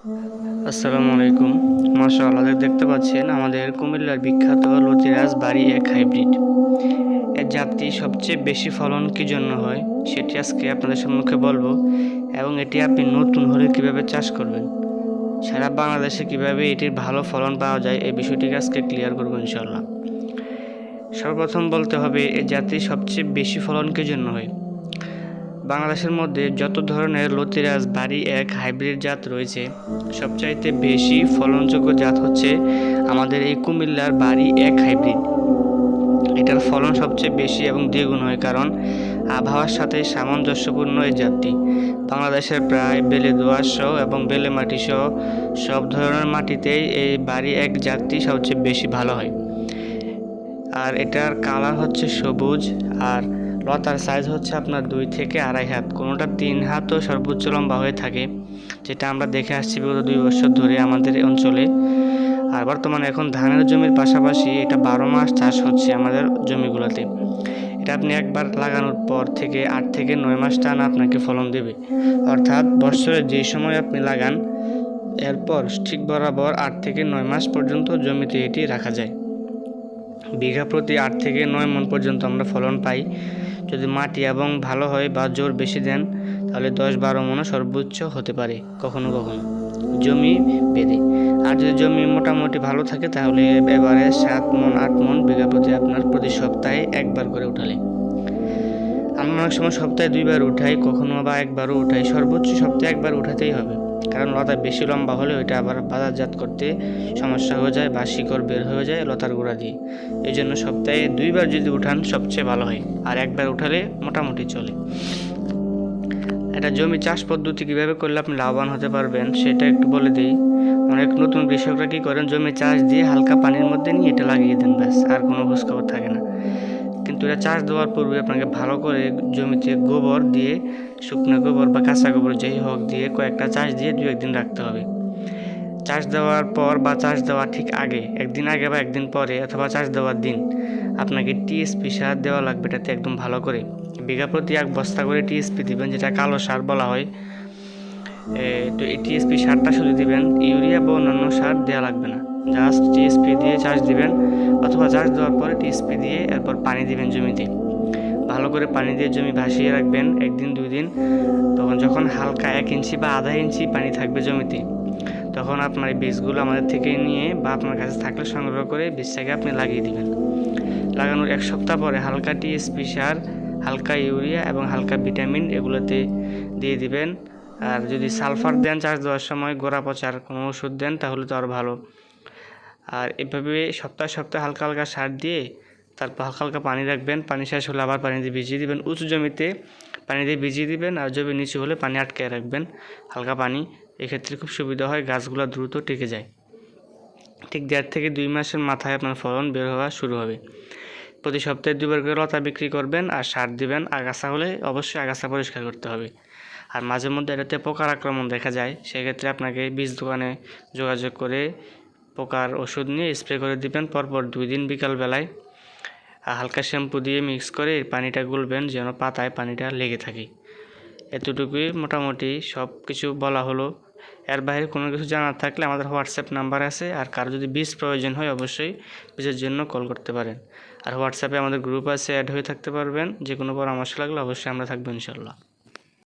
আসসালামু আলাইকুম। মাশাআল্লাহ, দেখতে পাচ্ছেন আমাদের কুমিল্লার বিখ্যাত লতিরাজ বাড়ি এক হাইব্রিড। এর জাতটি সবচেয়ে বেশি ফলন কী জন্য হয়, সেটি আজকে আপনাদের সম্মুখে বলব, এবং এটি আপনি নতুন হলে কীভাবে চাষ করবেন, সারা বাংলাদেশে কীভাবে এটির ভালো ফলন পাওয়া যায়, এই বিষয়টিকে আজকে ক্লিয়ার করব ইনশাল্লাহ সর্বপ্রথম বলতে হবে এই জাতটি সবচেয়ে বেশি ফলন কী জন্য হয়? বাংলাদেশের মধ্যে যত ধরনের লতিরাজ বাড়ি এক হাইব্রিড জাত রয়েছে, সবচাইতে বেশি ফলনযোগ্য জাত হচ্ছে আমাদের এই কুমিল্লার বাড়ি এক হাইব্রিড। এটার ফলন সবচেয়ে বেশি এবং দ্বিগুণ হয় কারণ আবহাওয়ার সাথে সামঞ্জস্যপূর্ণ এই জাতটি। বাংলাদেশের প্রায় বেলে দোয়াশ সহ এবং বেলে মাটি সহ সব ধরনের মাটিতেই এই বাড়ি এক জাতটি সবচেয়ে বেশি ভালো হয়। আর এটার কালার হচ্ছে সবুজ আর লতার সাইজ হচ্ছে আপনার দুই থেকে আড়াই হাত। কোনোটা তিন হাতও সর্বোচ্চ লম্বা হয়ে থাকে, যেটা আমরা দেখে আসছি বিগত দুই বছর ধরে আমাদের অঞ্চলে। আর বর্তমানে এখন ধানের জমির পাশাপাশি এটা বারো মাস চাষ হচ্ছে আমাদের জমিগুলোতে। এটা আপনি একবার লাগানোর পর থেকে আট থেকে নয় মাস টানা আপনাকে ফলন দেবে। অর্থাৎ বছরে যে সময় আপনি লাগান, এরপর ঠিক বরাবর আট থেকে নয় মাস পর্যন্ত জমিতে এটি রাখা যায়। বিঘা প্রতি আট থেকে নয় মন পর্যন্ত আমরা ফলন পাই। যদি মাটি এবং ভালো হয় বা জোর বেশি দেন, তাহলে দশ বারো মনও সর্বোচ্চ হতে পারে, কখনো কখনো। জমি বেঁধে। আর যদি জমি মোটামুটি ভালো থাকে, তাহলে এবারে সাত মন আট মন বিঘা প্রতি আপনার প্রতি সপ্তাহে একবার করে উঠালে। আমরা অনেক সময় সপ্তাহে দুইবার উঠাই, কখনো বা একবারও উঠাই। সর্বোচ্চ সপ্তাহে একবার উঠাতেই হবে। কারণ লতা বেশি লম্বা হলে ওইটা আবার বাজারজাত করতে সমস্যা হয়ে যায় বা শিকড় বের হয়ে যায় লতার গোড়া দিয়ে। এই জন্য সপ্তাহে দুইবার যদি উঠান সবচেয়ে ভালো হয়, আর একবার উঠালে মোটামুটি চলে। এটা জমি চাষ পদ্ধতি কীভাবে করলে আপনি লাভবান হতে পারবেন সেটা একটু বলে দিই। অনেক নতুন কৃষকরা কী করেন, জমি চাষ দিয়ে হালকা পানির মধ্যে নিয়ে এটা লাগিয়ে দেন, ব্যাস, আর কোনো খোঁজখবর থাকে না। কিন্তু এটা চাষ দেওয়ার পূর্বে আপনাকে ভালো করে জমিতে গোবর দিয়ে, শুকনো গোবর বা কাঁচা গোবর যেই হোক দিয়ে কয়েকটা চাষ দিয়ে দু একদিন রাখতে হবে। চাষ দেওয়ার পর বা চাষ দেওয়ার ঠিক আগে, একদিন আগে বা একদিন পরে অথবা চাষ দেওয়ার দিন আপনাকে টিএসপি সার দেওয়া লাগবে এটাতে একদম ভালো করে। বিঘা প্রতি এক বস্তা করে টিএসপি দিবেন, যেটা কালো সার বলা হয়। তো এই টিএসপি সারটা শুধু দিবেন, ইউরিয়া বা অন্যান্য সার দেওয়া লাগবে না। জাস্ট টিএসপি দিয়ে চাষ দিবেন, অথবা চাষ দেওয়ার পরে টিএসপি দিয়ে এরপর পানি দিবেন জমিতে। ভালো করে পানি দিয়ে জমি ভাসিয়ে রাখবেন, একদিন, দুই দিন। তখন যখন হালকা এক ইঞ্চি বা আধা ইঞ্চি পানি থাকবে জমিতে, তখন আপনার এই বীজগুলো আমাদের থেকে নিয়ে বা আপনার কাছে থাকলে সংগ্রহ করে বীজটাকে আপনি লাগিয়ে দিবেন। লাগানোর এক সপ্তাহ পরে হালকা টিএসপি সার, হালকা ইউরিয়া এবং হালকা ভিটামিন এগুলোতে দিয়ে দিবেন। আর যদি সালফার দেন, চাষ দেওয়ার সময় গোড়া পচার কোনো ওষুধ দেন, তাহলে তো আরও ভালো। আর এভাবে সপ্তাহে সপ্তাহে হালকা হালকা সার দিয়ে তারপর হালকা হালকা পানি রাখবেন। পানি শেষ হলে আবার পানি দিয়ে ভিজিয়ে দিবেন। উঁচু জমিতে পানি দিয়ে ভিজিয়ে দিবেন আর জমি নিচু হলে পানি আটকে রাখবেন। হালকা পানি এক্ষেত্রে খুব সুবিধা হয়, গাছগুলো দ্রুত টেকে যায়। ঠিক দেড় থেকে দুই মাসের মাথায় আপনার ফলন বের হওয়া শুরু হবে। প্রতি সপ্তাহে দুবার করে লতা বিক্রি করবেন আর সার দিবেন। আগাছা হলে অবশ্যই আগাছা পরিষ্কার করতে হবে। আর মাঝে মধ্যে এটাতে পোকার আক্রমণ দেখা যায়। সেক্ষেত্রে আপনাকে বীজ দোকানে যোগাযোগ করে পোকার ওষুধ নিয়ে স্প্রে করে দিবেন। পরপর দুই দিন বিকালবেলায় হালকা শ্যাম্পু দিয়ে মিক্স করে পানিটা গুলবেন, যেন পাতায় পানিটা লেগে থাকে। এতটুকুই মোটামুটি সব কিছু বলা হলো। এর বাইরে কোনো কিছু জানার থাকলে আমাদের হোয়াটসঅ্যাপ নাম্বার আছে, আর কারও যদি বীজ প্রয়োজন হয় অবশ্যই বীজের জন্য কল করতে পারেন। আর হোয়াটসঅ্যাপে আমাদের গ্রুপ আছে, অ্যাড হয়ে থাকতে পারবেন। যে কোনো পরামর্শ লাগলে অবশ্যই আমরা থাকব ইনশাল্লাহ